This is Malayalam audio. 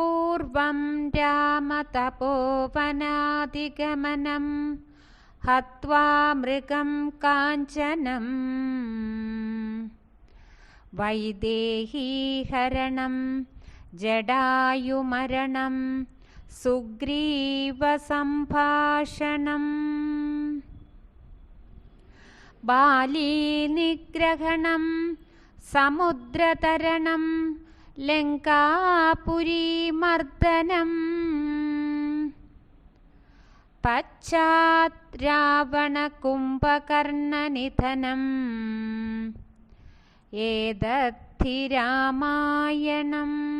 पूर्वं रामतपोवनादिगमनं हत्वा मृगं काञ्चनम् वैदेहीहरणं जडायुमरणं सुग्रीवसम्भाषणम्। बालीनिग्रहणं समुद्रतरणं ലങ്കാപുരീമർദ്ദനം. പശ്ചാത് രാവണകുംഭകർണനിധനം ഏതദ്ധി രാമായണം.